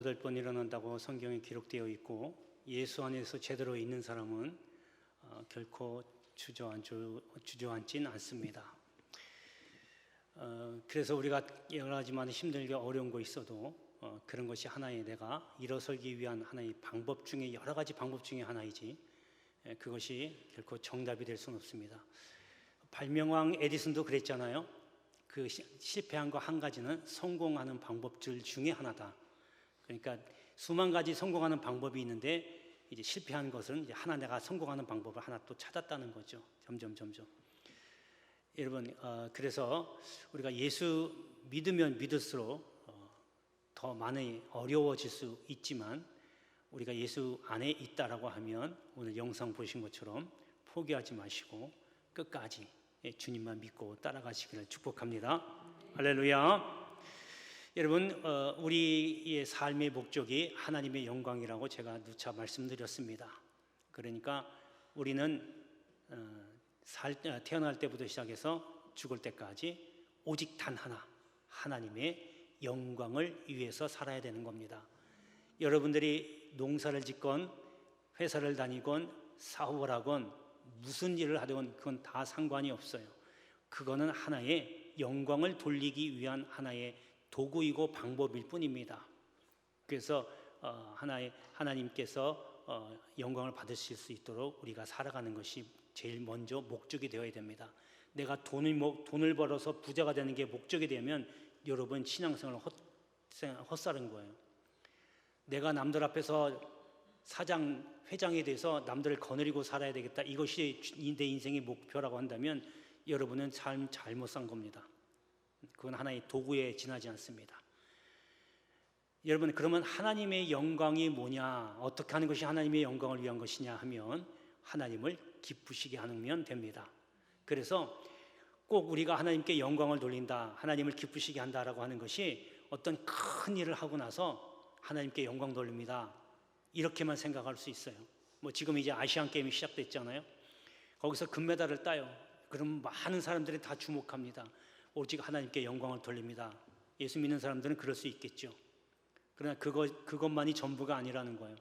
여덟 번 일어난다고 성경에 기록되어 있고 예수 안에서 제대로 있는 사람은 어, 결코 주저앉, 주저앉진 않습니다. 어, 그래서 우리가 여러 가지 많은 힘들게 어려운 거 있어도 어, 그런 것이 하나의 내가 일어서기 위한 하나의 방법 중에 여러 가지 방법 중에 하나이지 에, 그것이 결코 정답이 될 수는 없습니다. 발명왕 에디슨도 그랬잖아요. 그 시- 실패한 거 한 가지는 성공하는 방법들 중에 하나다. 그러니까 수만 가지 성공하는 방법이 있는데 이제 실패한 것은 이제 하나 내가 성공하는 방법을 하나 또 찾았다는 거죠. 점점 점점. 여러분 어, 그래서 우리가 예수 믿으면 믿을수록 어, 더 많이 어려워질 수 있지만 우리가 예수 안에 있다라고 하면 오늘 영상 보신 것처럼 포기하지 마시고 끝까지 예, 주님만 믿고 따라가시기를 축복합니다. 할렐루야. 여러분 어, 우리의 삶의 목적이 하나님의 영광이라고 제가 누차 말씀드렸습니다. 그러니까 우리는 어, 살, 어, 태어날 때부터 시작해서 죽을 때까지 오직 단 하나 하나님의 영광을 위해서 살아야 되는 겁니다. 여러분들이 농사를 짓건 회사를 다니건 사업을 하건 무슨 일을 하든 그건 다 상관이 없어요. 그거는 하나의 영광을 돌리기 위한 하나의 도구이고 방법일 뿐입니다. 그래서 어, 하나의 하나님께서 어, 영광을 받으실 수 있도록 우리가 살아가는 것이 제일 먼저 목적이 되어야 됩니다. 내가 돈을 뭐, 돈을 벌어서 부자가 되는 게 목적이 되면 여러분 신앙생활 헛, 헛살은 거예요. 내가 남들 앞에서 사장 회장이 돼서 남들을 거느리고 살아야 되겠다. 이것이 내 인생의 목표라고 한다면 여러분은 삶 잘못 산 겁니다. 그건 하나의 도구에 지나지 않습니다. 여러분 그러면 하나님의 영광이 뭐냐? 어떻게 하는 것이 하나님의 영광을 위한 것이냐 하면 하나님을 기쁘시게 하면 됩니다. 그래서 꼭 우리가 하나님께 영광을 돌린다, 하나님을 기쁘시게 한다라고 하는 것이 어떤 큰 일을 하고 나서 하나님께 영광 돌립니다. 이렇게만 생각할 수 있어요. 뭐 지금 이제 아시안 게임이 시작됐잖아요. 거기서 금메달을 따요. 그럼 많은 사람들이 다 주목합니다. 오직 하나님께 영광을 돌립니다. 예수 믿는 사람들은 그럴 수 있겠죠. 그러나 그것 그것만이 전부가 아니라는 거예요.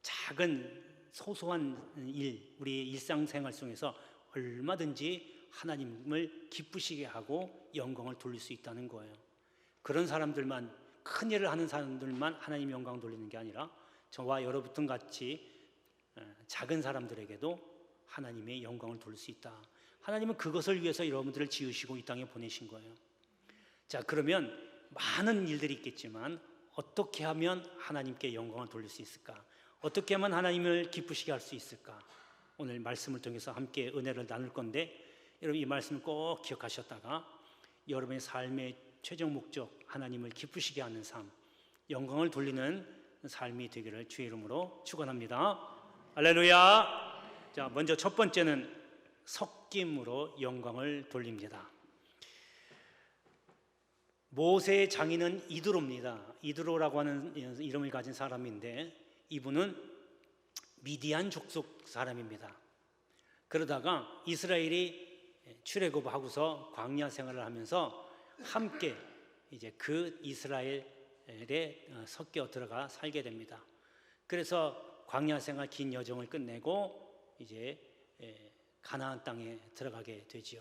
작은 소소한 일, 우리의 일상생활 속에서 얼마든지 하나님을 기쁘시게 하고 영광을 돌릴 수 있다는 거예요. 그런 사람들만 큰 일을 하는 사람들만 하나님 영광 돌리는 게 아니라 저와 여러분 같이 어, 작은 사람들에게도 하나님의 영광을 돌릴 수 있다. 하나님은 그것을 위해서 여러분들을 지으시고 이 땅에 보내신 거예요. 자, 그러면 많은 일들이 있겠지만 어떻게 하면 하나님께 영광을 돌릴 수 있을까? 어떻게 하면 하나님을 기쁘시게 할 수 있을까? 오늘 말씀을 통해서 함께 은혜를 나눌 건데 여러분 이 말씀을 꼭 기억하셨다가 여러분의 삶의 최종 목적 하나님을 기쁘시게 하는 삶, 영광을 돌리는 삶이 되기를 주의 이름으로 축원합니다. 할렐루야. 자, 먼저 첫 번째는 섞임으로 영광을 돌립니다. 모세의 장인은 이드로입니다. 이드로라고 하는 이름을 가진 사람인데 이분은 미디안 족속 사람입니다. 그러다가 이스라엘이 출애굽하고서 광야 생활을 하면서 함께 이제 그 이스라엘에 섞여 들어가 살게 됩니다. 그래서 광야 생활 긴 여정을 끝내고 이제 가나안 땅에 들어가게 되지요.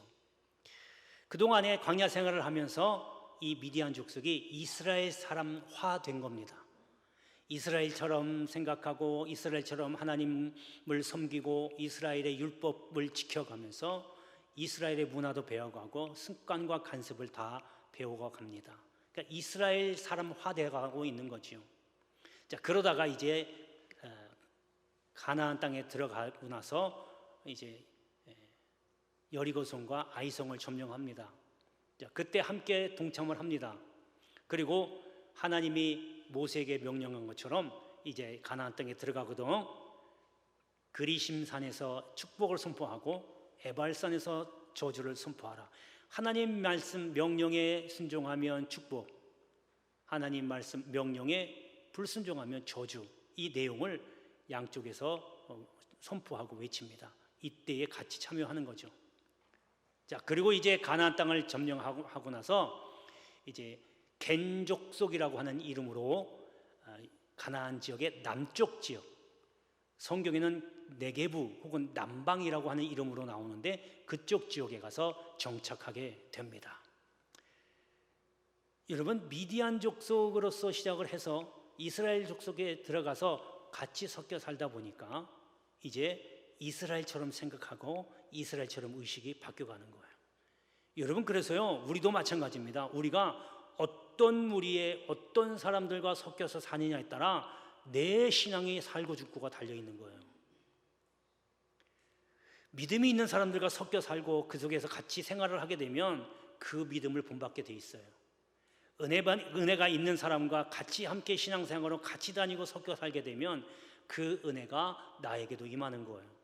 그 동안에 광야 생활을 하면서 이 미디안 족속이 이스라엘 사람화 된 겁니다. 이스라엘처럼 생각하고 이스라엘처럼 하나님을 섬기고 이스라엘의 율법을 지켜가면서 이스라엘의 문화도 배워가고 습관과 간섭을 다 배우고 갑니다. 그러니까 이스라엘 사람화 되어가고 있는 거지요. 자 그러다가 이제 어, 가나안 땅에 들어가고 나서 이제 여리고성과 아이성을 점령합니다. 자, 그때 함께 동참을 합니다. 그리고 하나님이 모세에게 명령한 것처럼 이제 가나안 땅에 들어가거든. 그리심산에서 축복을 선포하고 에발산에서 저주를 선포하라. 하나님 말씀 명령에 순종하면 축복, 하나님 말씀 명령에 불순종하면 저주. 이 내용을 양쪽에서 어, 선포하고 외칩니다. 이때에 같이 참여하는 거죠. 자, 그리고 이제 가나안 땅을 점령하고 하고 나서 이제 겐족속이라고 하는 이름으로 아, 가나안 지역의 남쪽 지역. 성경에는 네게부 혹은 남방이라고 하는 이름으로 나오는데 그쪽 지역에 가서 정착하게 됩니다. 여러분 미디안 족속으로서 시작을 해서 이스라엘 족속에 들어가서 같이 섞여 살다 보니까 이제 이스라엘처럼 생각하고 이스라엘처럼 의식이 바뀌어가는 거예요. 여러분 그래서요 우리도 마찬가지입니다. 우리가 어떤 무리에 어떤 사람들과 섞여서 사느냐에 따라 내 신앙이 살고 죽고가 달려 있는 거예요. 믿음이 있는 사람들과 섞여 살고 그 속에서 같이 생활을 하게 되면 그 믿음을 본받게 돼 있어요. 은혜가 있는 사람과 같이 함께 신앙생활로 같이 다니고 섞여 살게 되면 그 은혜가 나에게도 임하는 거예요.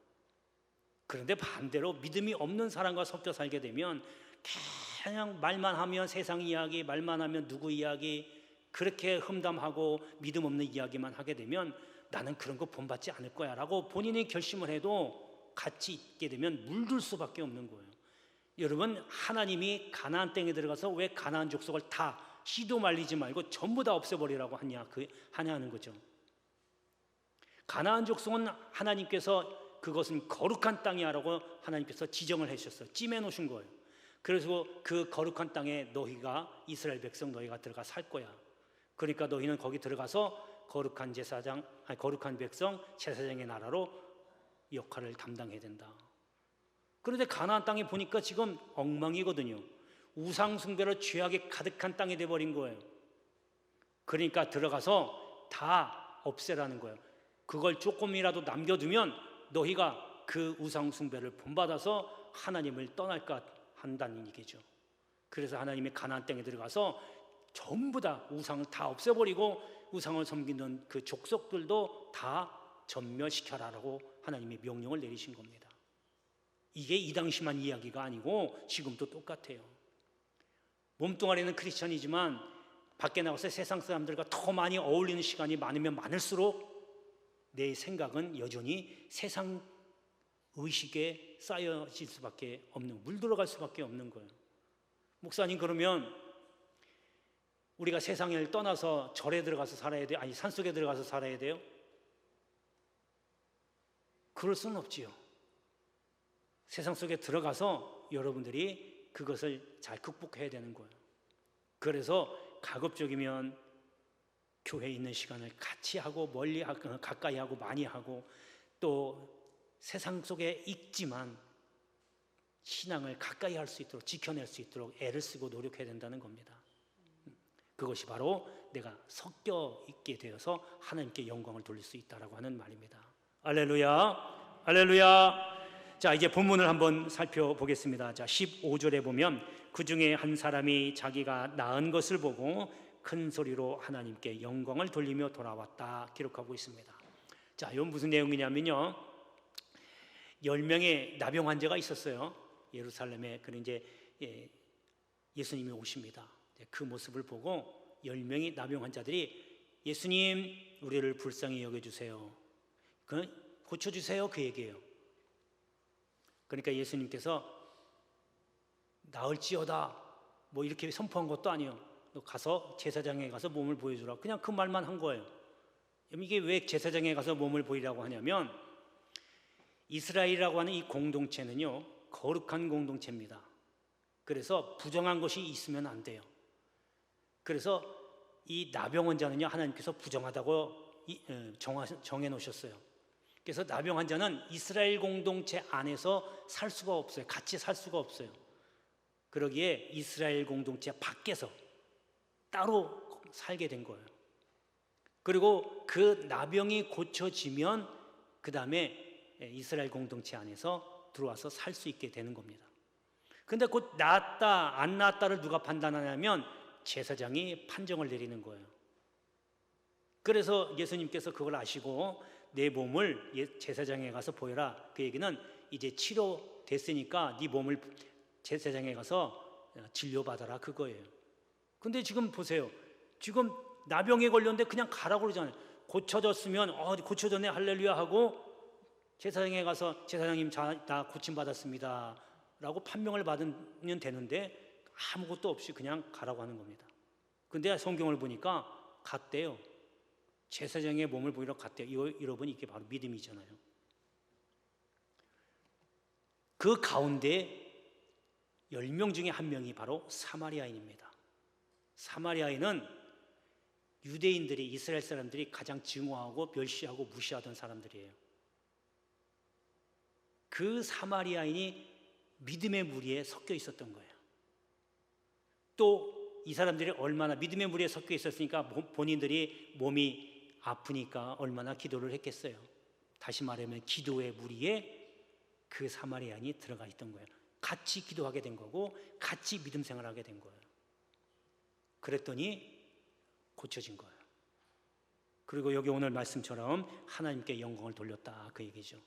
그런데 반대로 믿음이 없는 사람과 섞여 살게 되면 그냥 말만 하면 세상 이야기, 말만 하면 누구 이야기, 그렇게 험담하고 믿음 없는 이야기만 하게 되면 나는 그런 거 본받지 않을 거야 라고 본인이 결심을 해도 같이 있게 되면 물들 수밖에 없는 거예요. 여러분 하나님이 가나안 땅에 들어가서 왜 가나안 족속을 다 씨도 말리지 말고 전부 다 없애버리라고 하냐 그 하냐 하는 거죠. 가나안 족속은 하나님께서 그것은 거룩한 땅이야라고 하나님께서 지정을 해주셨어요. 찜해 놓으신 거예요. 그래서 그 거룩한 땅에 너희가 이스라엘 백성 너희가 들어가 살 거야. 그러니까 너희는 거기 들어가서 거룩한 제사장, 아니 거룩한 백성 제사장의 나라로 역할을 담당해야 된다. 그런데 가나안 땅에 보니까 지금 엉망이거든요. 우상 숭배로 죄악이 가득한 땅이 돼 버린 거예요. 그러니까 들어가서 다 없애라는 거예요. 그걸 조금이라도 남겨두면 너희가 그 우상 숭배를 본받아서 하나님을 떠날 것 한다는 얘기죠. 그래서 하나님의 가나안 땅에 들어가서 전부 다 우상을 다 없애버리고 우상을 섬기는 그 족속들도 다 전멸시켜라라고 하나님의 명령을 내리신 겁니다. 이게 이 당시만 이야기가 아니고 지금도 똑같아요. 몸뚱아리는 크리스천이지만 밖에 나가서 세상 사람들과 더 많이 어울리는 시간이 많으면 많을수록 내 생각은 여전히 세상 의식에 쌓여질 수밖에 없는 물 들어갈 수밖에 없는 거예요. 목사님 그러면 우리가 세상을 떠나서 절에 들어가서 살아야 돼요? 아니 산 속에 들어가서 살아야 돼요? 그럴 수는 없지요. 세상 속에 들어가서 여러분들이 그것을 잘 극복해야 되는 거예요. 그래서 가급적이면 교회에 있는 시간을 같이 하고 멀리 하고 가까이 하고 많이 하고 또 세상 속에 있지만 신앙을 가까이 할 수 있도록 지켜낼 수 있도록 애를 쓰고 노력해야 된다는 겁니다. 그것이 바로 내가 섞여 있게 되어서 하나님께 영광을 돌릴 수 있다라고 하는 말입니다. 알렐루야. 알렐루야. 자, 이제 본문을 한번 살펴보겠습니다. 자, 15절에 보면 그 중에 한 사람이 자기가 낳은 것을 보고 큰 소리로 하나님께 영광을 돌리며 돌아왔다 기록하고 있습니다. 자, 이건 무슨 내용이냐면요. 10명의 나병 환자가 있었어요. 예루살렘에 그런 이제 예, 예수님이 오십니다. 그 모습을 보고 10명의 나병 환자들이 예수님 우리를 불쌍히 여겨 주세요. 그 고쳐 주세요 그 얘기예요. 그러니까 예수님께서 나을지어다 뭐 이렇게 선포한 것도 아니에요. 너 가서 제사장에 가서 몸을 보여주라. 그냥 그 말만 한 거예요. 이게 왜 제사장에 가서 몸을 보이라고 하냐면 이스라엘이라고 하는 이 공동체는요 거룩한 공동체입니다. 그래서 부정한 것이 있으면 안 돼요. 그래서 이 나병 환자는요 하나님께서 부정하다고 정해 놓으셨어요. 그래서 나병 환자는 이스라엘 공동체 안에서 살 수가 없어요. 같이 살 수가 없어요. 그러기에 이스라엘 공동체 밖에서 따로 살게 된 거예요. 그리고 그 나병이 고쳐지면 그 다음에 이스라엘 공동체 안에서 들어와서 살 수 있게 되는 겁니다. 근데 곧 낫다 안 낫다를 누가 판단하냐면 제사장이 판정을 내리는 거예요. 그래서 예수님께서 그걸 아시고 내 몸을 예, 제사장에 가서 보여라. 그 얘기는 이제 치료됐으니까 네 몸을 제사장에 가서 어, 진료받아라 그거예요. 근데 지금 보세요. 지금 나병에 걸렸는데 그냥 가라고 그러잖아요. 고쳐졌으면 어 고쳐졌네 할렐루야 하고 제사장에 가서 제사장님 다 고침 받았습니다. 라고 판명을 받으면 되는데 아무것도 없이 그냥 가라고 하는 겁니다. 근데 성경을 보니까 갔대요. 제사장의 몸을 보이러 갔대요. 이- 여러분 이게 바로 믿음이잖아요. 그 가운데 열명 중에 한 명이 바로 사마리아인입니다. 사마리아인은 유대인들이 이스라엘 사람들이 가장 증오하고 멸시하고 무시하던 사람들이에요. 그 사마리아인이 믿음의 무리에 섞여 있었던 거예요. 또 이 사람들이 얼마나 믿음의 무리에 섞여 있었으니까 본- 본인들이 몸이 아프니까 얼마나 기도를 했겠어요. 다시 말하면 기도의 무리에 그 사마리아인이 들어가 있던 거예요. 같이 기도하게 된 거고 같이 믿음 생활하게 된 거예요. 그랬더니 고쳐진 거예요. 그리고 여기 오늘 말씀처럼 하나님께 영광을 돌렸다 그 얘기죠.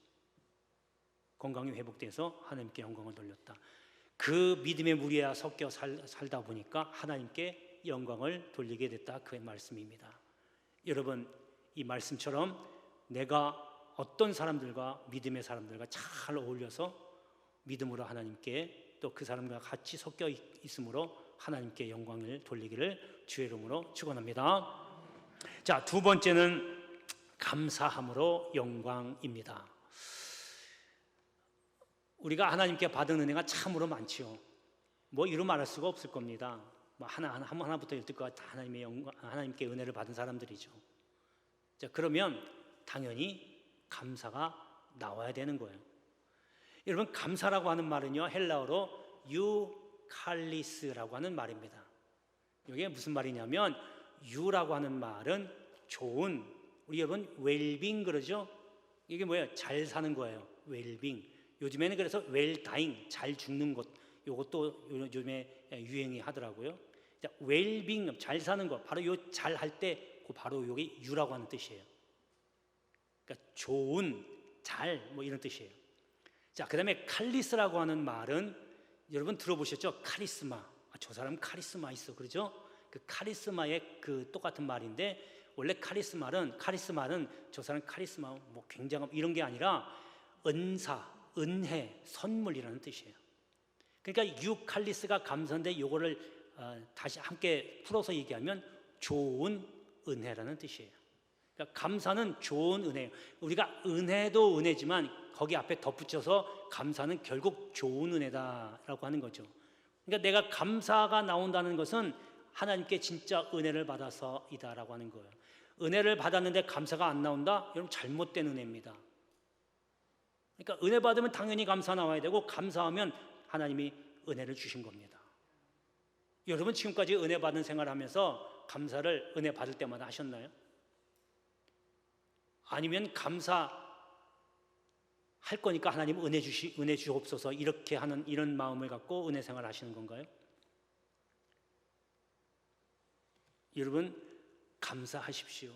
건강이 회복돼서 하나님께 영광을 돌렸다. 그 믿음의 무리에 섞여 살, 살다 보니까 하나님께 영광을 돌리게 됐다 그 말씀입니다. 여러분 이 말씀처럼 내가 어떤 사람들과 믿음의 사람들과 잘 어울려서 믿음으로 하나님께 또 그 사람과 같이 섞여 있- 있으므로 하나님께 영광을 돌리기를 주의 이름으로 축원합니다. 자, 두 번째는 감사함으로 영광입니다. 우리가 하나님께 받은 은혜가 참으로 많지요. 뭐 이루 말할 수가 없을 겁니다. 뭐 하나 하나 하나부터 열까지 다 하나님의 영광, 하나님께 은혜를 받은 사람들이죠. 자, 그러면 당연히 감사가 나와야 되는 거예요. 여러분 감사라고 하는 말은요 헬라어로 유 칼리스라고 하는 말입니다. 이게 무슨 말이냐면 유라고 하는 말은 좋은 우리 여러분 웰빙 그러죠? 이게 뭐예요? 잘 사는 거예요. 웰빙. 요즘에는 그래서 웰다잉 잘 죽는 것 요것도 요즘에 유행이 하더라고요. 자, 웰빙 잘 사는 거 바로 요 잘 할 때 그 바로 요게 유라고 하는 뜻이에요. 그러니까 좋은 잘 뭐 이런 뜻이에요. 자, 그다음에 칼리스라고 하는 말은 여러분 들어보셨죠? 카리스마. 아, 저 사람 카리스마 있어. 그러죠? 그 카리스마의 그 똑같은 말인데 원래 카리스마는 카리스마는 저 사람 카리스마 뭐 굉장한 이런 게 아니라 은사, 은혜, 선물이라는 뜻이에요. 그러니까 유칼리스가 감사인데 요거를 어, 다시 함께 풀어서 얘기하면 좋은 은혜라는 뜻이에요. 그러니까 감사는 좋은 은혜예요. 우리가 은혜도 은혜지만 거기 앞에 덧붙여서 감사는 결국 좋은 은혜다라고 하는 거죠. 그러니까 내가 감사가 나온다는 것은 하나님께 진짜 은혜를 받아서이다라고 하는 거예요. 은혜를 받았는데 감사가 안 나온다? 여러분 잘못된 은혜입니다. 그러니까 은혜 받으면 당연히 감사 나와야 되고 감사하면 하나님이 은혜를 주신 겁니다. 여러분 지금까지 은혜 받은 생활하면서 감사를 은혜 받을 때마다 하셨나요? 아니면 감사 할 거니까 하나님 은혜 주시 은혜 주옵소서 이렇게 하는 이런 마음을 갖고 은혜 생활 하시는 건가요? 여러분 감사하십시오.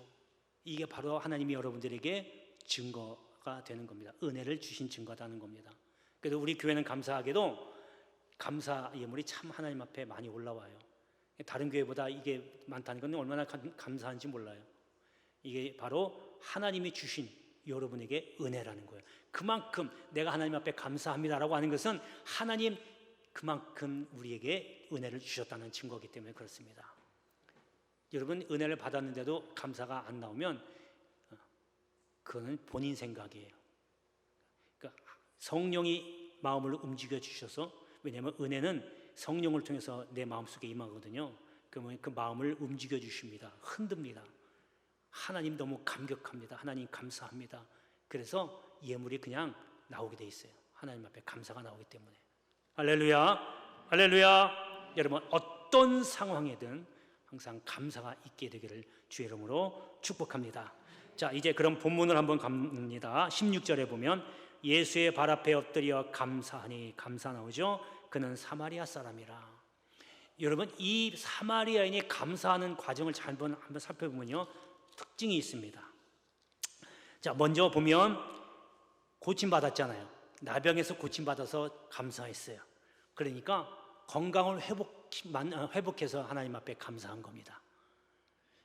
이게 바로 하나님이 여러분들에게 증거가 되는 겁니다. 은혜를 주신 증거다는 겁니다. 그래서 우리 교회는 감사하게도 감사 예물이 참 하나님 앞에 많이 올라와요. 다른 교회보다 이게 많다는 건 얼마나 감- 감사한지 몰라요. 이게 바로 하나님이 주신 여러분에게 은혜라는 거예요. 그만큼 내가 하나님 앞에 감사합니다라고 하는 것은 하나님 그만큼 우리에게 은혜를 주셨다는 증거이기 때문에 그렇습니다. 여러분 은혜를 받았는데도 감사가 안 나오면 어, 그거는 본인 생각이에요. 그러니까 성령이 마음을 움직여 주셔서 왜냐하면 은혜는 성령을 통해서 내 마음속에 임하거든요. 그러면 그 마음을 움직여 주십니다. 흔듭니다. 하나님 너무 감격합니다. 하나님 감사합니다. 그래서 예물이 그냥 나오게 돼 있어요. 하나님 앞에 감사가 나오기 때문에. 할렐루야. 할렐루야. 여러분 어떤 상황에든 항상 감사가 있게 되기를 주의 이름으로 축복합니다. 자, 이제 그럼 본문을 한번 갑니다. 16절에 보면 예수의 발 앞에 엎드려 감사하니 감사 나오죠. 그는 사마리아 사람이라. 여러분 이 사마리아인이 감사하는 과정을 잘 한번 한번 살펴보면요. 특징이 있습니다. 자, 먼저 보면 고침 받았잖아요. 나병에서 고침 받아서 감사했어요. 그러니까 건강을 회복 회복해서 하나님 앞에 감사한 겁니다.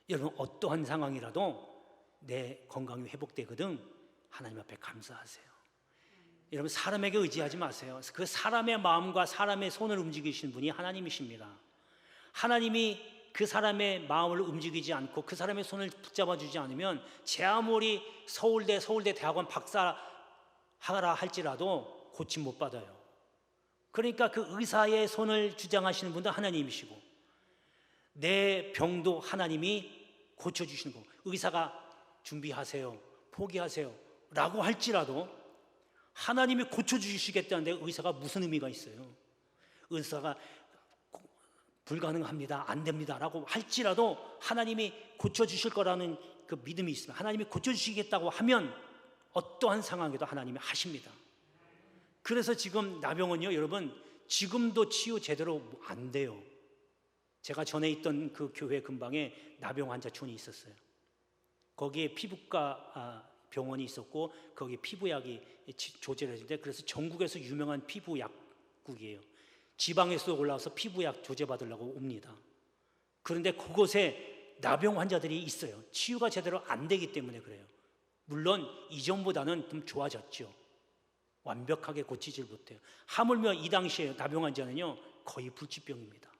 여러분 어떠한 상황이라도 내 건강이 회복되거든 하나님 앞에 감사하세요. 여러분 사람에게 의지하지 마세요. 그 사람의 마음과 사람의 손을 움직이시는 분이 하나님이십니다. 하나님이 그 사람의 마음을 움직이지 않고 그 사람의 손을 붙잡아 주지 않으면 제 아무리 서울대 서울대 대학원 박사 하라 할지라도 고침 못 받아요. 그러니까 그 의사의 손을 주장하시는 분도 하나님이시고 내 병도 하나님이 고쳐 주시는 거. 의사가 준비하세요. 포기하세요. 라고 할지라도 하나님이 고쳐 주시겠다는데 의사가 무슨 의미가 있어요? 의사가 불가능합니다. 안 됩니다라고 할지라도 하나님이 고쳐 주실 거라는 그 믿음이 있으면 하나님이 고쳐 주시겠다고 하면 어떠한 상황에도 하나님이 하십니다. 그래서 지금 나병은요, 여러분, 지금도 치유 제대로 안 돼요. 제가 전에 있던 그 교회 근방에 나병 환자 촌이 있었어요. 거기에 피부과 아, 병원이 있었고 거기 피부약이 지- 조제를 해주는데 그래서 전국에서 유명한 피부약국이에요. 지방에서 올라와서 피부약 조제 받으려고 옵니다. 그런데 그곳에 나병 환자들이 있어요. 치유가 제대로 안 되기 때문에 그래요. 물론 이전보다는 좀 좋아졌죠. 완벽하게 고치질 못해요. 하물며 이 당시에 나병 환자는요 거의 불치병입니다.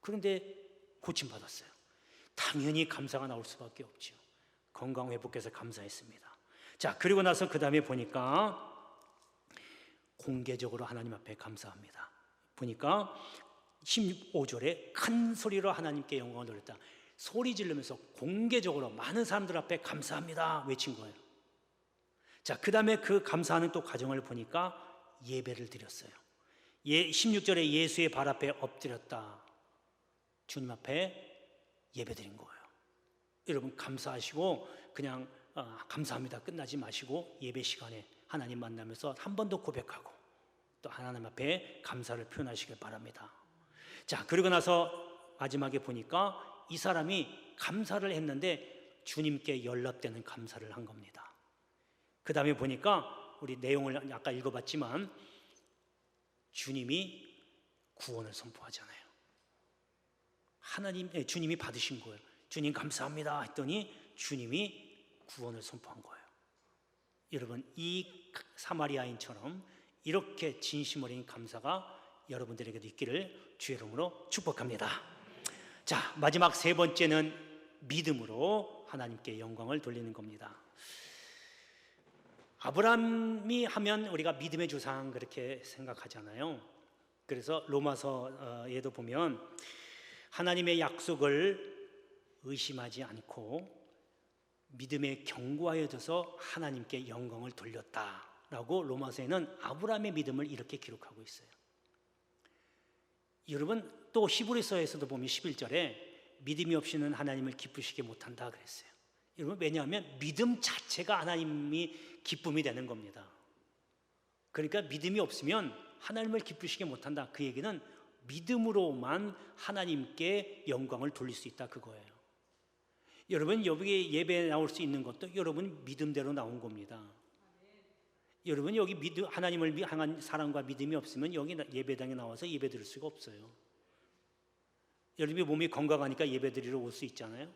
그런데 고침 받았어요. 당연히 감사가 나올 수밖에 없죠. 건강 회복해서 감사했습니다. 자 그리고 나서 그 다음에 보니까 공개적으로 하나님 앞에 감사합니다. 보니까 15절에 큰 소리로 하나님께 영광을 돌렸다. 소리 지르면서 공개적으로 많은 사람들 앞에 감사합니다 외친 거예요. 자, 그 다음에 그 감사하는 또 과정을 보니까 예배를 드렸어요. 예, 16절에 예수의 발 앞에 엎드렸다. 주님 앞에 예배 드린 거예요. 여러분 감사하시고 그냥 어, 감사합니다 끝나지 마시고 예배 시간에 하나님 만나면서 한 번 더 고백하고 또 하나님 앞에 감사를 표현하시길 바랍니다. 자 그리고 나서 마지막에 보니까 이 사람이 감사를 했는데 주님께 연락되는 감사를 한 겁니다. 그 다음에 보니까 우리 내용을 아까 읽어봤지만 주님이 구원을 선포하잖아요. 하나님, 예, 주님이 받으신 거예요. 주님 감사합니다 했더니 주님이 구원을 선포한 거예요. 여러분 이 사마리아인처럼 이렇게 진심 어린 감사가 여러분들에게도 있기를 주의 이름으로 축복합니다. 자 마지막 세 번째는 믿음으로 하나님께 영광을 돌리는 겁니다. 아브라함이 하면 우리가 믿음의 조상 그렇게 생각하잖아요. 그래서 로마서에도 보면 하나님의 약속을 의심하지 않고 믿음에 견고하여져서 하나님께 영광을 돌렸다라고 로마서에는 아브라함의 믿음을 이렇게 기록하고 있어요. 여러분 또 히브리서에서도 보면 11절에 믿음이 없이는 하나님을 기쁘시게 못한다 그랬어요. 여러분 왜냐하면 믿음 자체가 하나님이 기쁨이 되는 겁니다. 그러니까 믿음이 없으면 하나님을 기쁘시게 못한다. 그 얘기는 믿음으로만 하나님께 영광을 돌릴 수 있다 그거예요. 여러분 여기 예배에 나올 수 있는 것도 여러분 믿음대로 나온 겁니다. 여러분 여기 믿음 하나님을 향한 사랑과 믿음이 없으면 여기 예배당에 나와서 예배 드릴 수가 없어요. 여러분이 몸이 건강하니까 예배 드리러 올 수 있잖아요.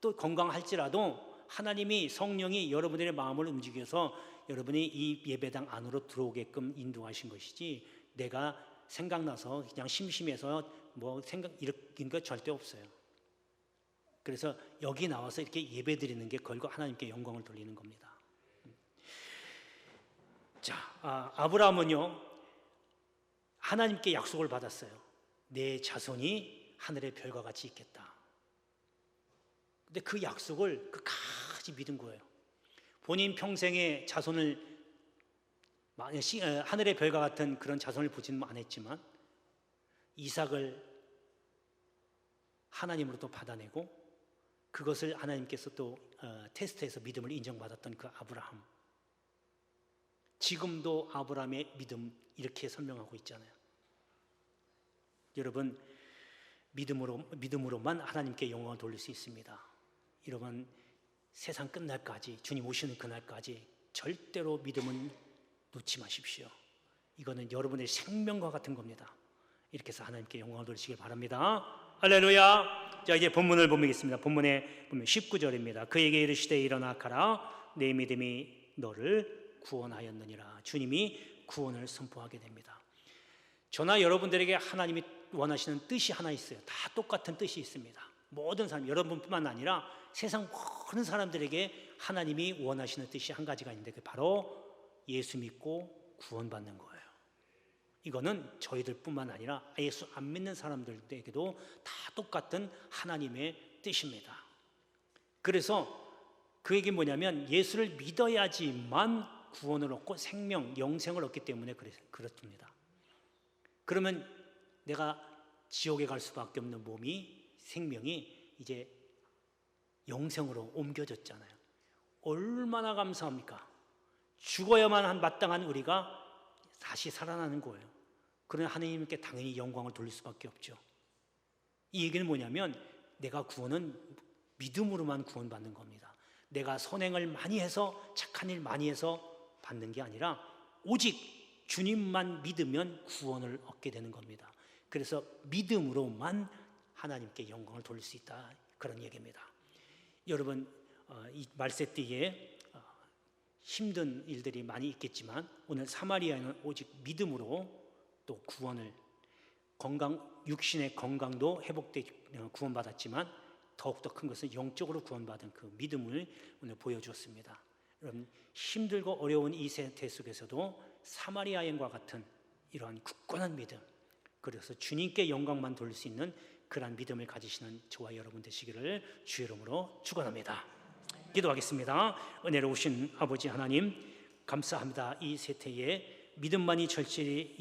또 건강할지라도 하나님이 성령이 여러분들의 마음을 움직여서 여러분이 이 예배당 안으로 들어오게끔 인도하신 것이지 내가 생각나서 그냥 심심해서 뭐 생각 이런 거 절대 없어요. 그래서 여기 나와서 이렇게 예배 드리는 게 걸고 하나님께 영광을 돌리는 겁니다. 자, 아, 아브라함은요 하나님께 약속을 받았어요. 내 자손이 하늘의 별과 같이 있겠다. 근데 그 약속을 끝까지 믿은 거예요. 본인 평생의 자손을 하늘의 별과 같은 그런 자손을 보지는 않았지만 이삭을 하나님으로 또 받아내고 그것을 하나님께서 또 어, 테스트해서 믿음을 인정받았던 그 아브라함. 지금도 아브라함의 믿음 이렇게 설명하고 있잖아요. 여러분 믿음으로 믿음으로만 하나님께 영광을 돌릴 수 있습니다. 여러분 세상 끝날까지 주님 오시는 그날까지 절대로 믿음은 놓지 마십시오. 이거는 여러분의 생명과 같은 겁니다. 이렇게 해서 하나님께 영광을 돌리시길 바랍니다. 할렐루야. 자 이제 본문을 보겠습니다. 본문에 보면 19절입니다. 그에게 이르시되 일어나 가라. 내 믿음이 너를 구원하였느니라. 주님이 구원을 선포하게 됩니다. 저나 여러분들에게 하나님이 원하시는 뜻이 하나 있어요. 다 똑같은 뜻이 있습니다. 모든 사람, 여러분뿐만 아니라 세상 모든 사람들에게 하나님이 원하시는 뜻이 한 가지가 있는데 그 바로 예수 믿고 구원받는 거예요. 이거는 저희들뿐만 아니라 예수 안 믿는 사람들에게도 다 똑같은 하나님의 뜻입니다. 그래서 그 얘기 뭐냐면 예수를 믿어야지만 구원을 얻고 생명, 영생을 얻기 때문에 그렇습니다. 그러면 내가 지옥에 갈 수밖에 없는 몸이 생명이 이제 영생으로 옮겨졌잖아요. 얼마나 감사합니까? 죽어야만 한 마땅한 우리가 다시 살아나는 거예요. 그러나 하나님께 당연히 영광을 돌릴 수밖에 없죠. 이 얘기는 뭐냐면 내가 구원은 믿음으로만 구원받는 겁니다. 내가 선행을 많이 해서 착한 일 많이 해서 받는 게 아니라 오직 주님만 믿으면 구원을 얻게 되는 겁니다. 그래서 믿음으로만 하나님께 영광을 돌릴 수 있다 그런 얘기입니다. 여러분 어, 이 말세띠에 어, 힘든 일들이 많이 있겠지만 오늘 사마리아는 오직 믿음으로 또 구원을 건강 육신의 건강도 회복돼 어, 구원받았지만 더욱더 큰 것은 영적으로 구원받은 그 믿음을 오늘 보여주었습니다. 여러분 힘들고 어려운 이 세태 속에서도 사마리아 여인과 같은 이러한 굳건한 믿음 그래서 주님께 영광만 돌릴 수 있는 그러한 믿음을 가지시는 저와 여러분 되시기를 주의 이름으로 축원합니다. 기도하겠습니다. 은혜로우신 아버지 하나님 감사합니다. 이 세태에 믿음만이 절실히